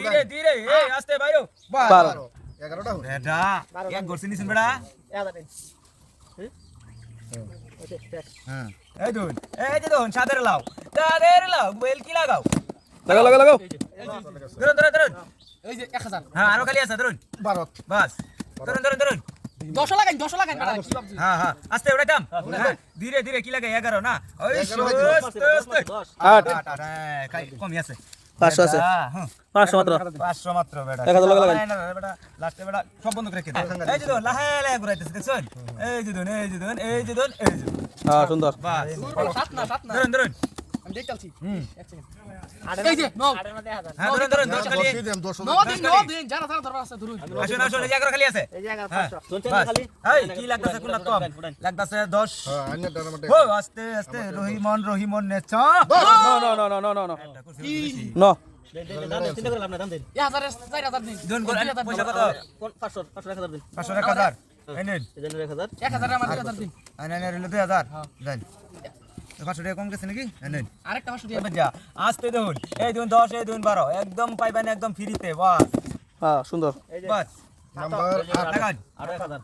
ধীরে ধীরে আস্তে বাইরো বারো এগারোটা বেটা এক লাও সাদের লাও বেলকি লাগাও। লাগাও লাগাও লাগাও ধরুন ধরুন ধরুন। এই যে এক হাজার। হ্যাঁ আরও খালি আছে ধরুন। বারো। বাস। ধরুন ধরুন ধরুন। দশও লাগাই দশও লাগাই। ভাবছি? হ্যাঁ হ্যাঁ। আস্তে উড়াইতাম। হ্যাঁ ধীরে ধীরে কি লাগে? এগারো না? ওই দশ আট। হ্যাঁ, কমই আছে। পাঁচশো আছে। হ্যাঁ, পাঁচশো মাত্র। পাঁচশো মাত্র বেটা। এক হাজার লাগা লাগান। না, না, না, বেটা। লাস্টে বেটা সব বন্ধ রেখে দে। এই যে লাহে লাহে ঘুরাইতেছে দেখছেন? এই যে এই যে এই যে এই যে হ্যাঁ সুন্দর। বাস। সাত না সাত না। ধরুন ধরুন। দেখতাছি এক সেকেন্ড এই যে নো হ্যাঁ ধরেন ধরেন 10 খালি। নো দিন নো দিন যারা যারা দরবার আছে ধরুন। আসুন আসুন এই 11 খালি আছে। এই 11 500 শুনছেন খালি? এই কি লাগতাছে কোন কম লাগতাছে 10 হ্যাঁ আইনা ডানা মতে ও আস্তে আস্তে Rahimon Rahimon নেছ no no no no no no no. এক হাজার এক হাজার। মানে দুই হাজার বারো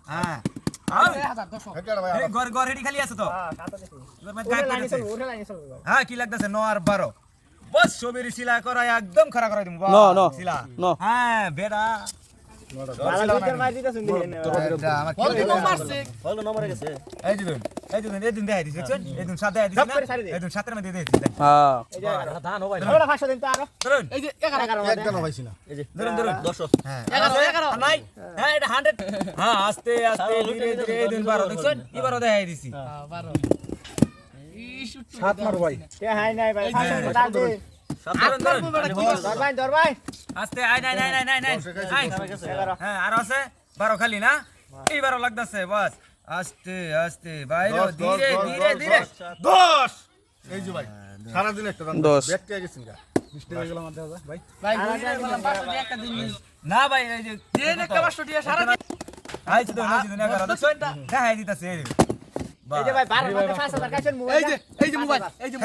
হ্যাঁ। খালি আছে তো? হ্যাঁ কি লাগতেছে? ন আর বারো। বস ছবির শিলা করায় একদম খারাপ করাই দিব হ্যাঁ বেড়া। আস্তে আস্তে ধীরে ধীরে এই দিন বারো দেখছেন এবারও দেখাই দিছি হ্যাঁ। সাত মার ভাই কে নাই ভাই, এই যে, আস্তে আয় নাই নাই নাই নাই নাই হ্যাঁ আর আছে বারো খালি না এই বারো লাগতেছে বাস আস্তে আস্তে বাইরে ধীরে ধীরে ধীরে দশ এই যে ভাই সারাদিন একটা দাম দশ ব্যাগ কে গেছেন গা না ভাই এই যে সারাদিন দিতেছে এই যে ভাই 12000 5000 কাছেন মোবাইল এই যে এই যে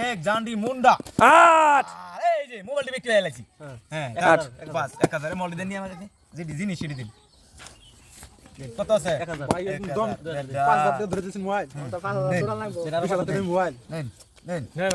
দেখ জান্ডি মুন্ডা। মোবাইলটা